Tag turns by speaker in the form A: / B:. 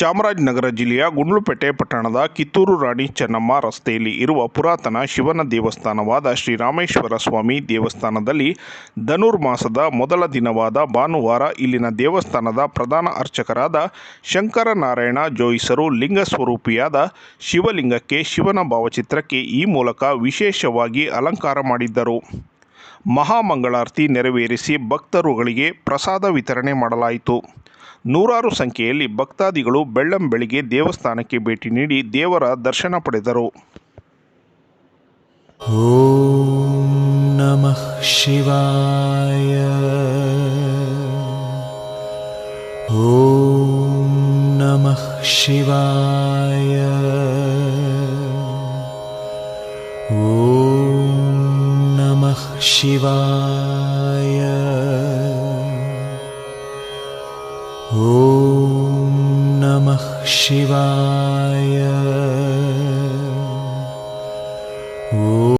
A: ಚಾಮರಾಜನಗರ ಜಿಲ್ಲೆಯ ಗುಂಡ್ಲುಪೇಟೆ ಪಟ್ಟಣದ ಕಿತ್ತೂರು ರಾಣಿ ಚೆನ್ನಮ್ಮ ರಸ್ತೆಯಲ್ಲಿ ಇರುವ ಪುರಾತನ ಶಿವನ ದೇವಸ್ಥಾನವಾದ ಶ್ರೀರಾಮೇಶ್ವರ ಸ್ವಾಮಿ ದೇವಸ್ಥಾನದಲ್ಲಿ ಧನುರ್ಮಾಸದ ಮೊದಲ ದಿನವಾದ ಭಾನುವಾರ ಇಲ್ಲಿನ ದೇವಸ್ಥಾನದ ಪ್ರಧಾನ ಅರ್ಚಕರಾದ ಶಂಕರನಾರಾಯಣ ಜೋಯಿಸರು ಲಿಂಗ ಸ್ವರೂಪಿಯಾದ ಶಿವಲಿಂಗಕ್ಕೆ ಶಿವನ ಭಾವಚಿತ್ರಕ್ಕೆ ಈ ಮೂಲಕ ವಿಶೇಷವಾಗಿ ಅಲಂಕಾರ ಮಾಡಿದ್ದರು. ಮಹಾಮಂಗಳಾರತಿ ನೆರವೇರಿಸಿ ಭಕ್ತರುಗಳಿಗೆ ಪ್ರಸಾದ ವಿತರಣೆ ಮಾಡಲಾಯಿತು. ನೂರಾರು ಸಂಖ್ಯೆಯಲ್ಲಿ ಭಕ್ತಾದಿಗಳು ಬೆಳ್ಳಂಬೆಳಿಗ್ಗೆ ದೇವಸ್ಥಾನಕ್ಕೆ ಭೇಟಿ ನೀಡಿ ದೇವರ ದರ್ಶನ ಪಡೆದರು.
B: ಓಂ ನಮಃ ಶಿವಾಯ. ಓಂ ನಮಃ ಶಿವಾಯ. ಓಂ ನಮಃ ಶಿವಾಯ. ॐ नमः शिवाय। ॐ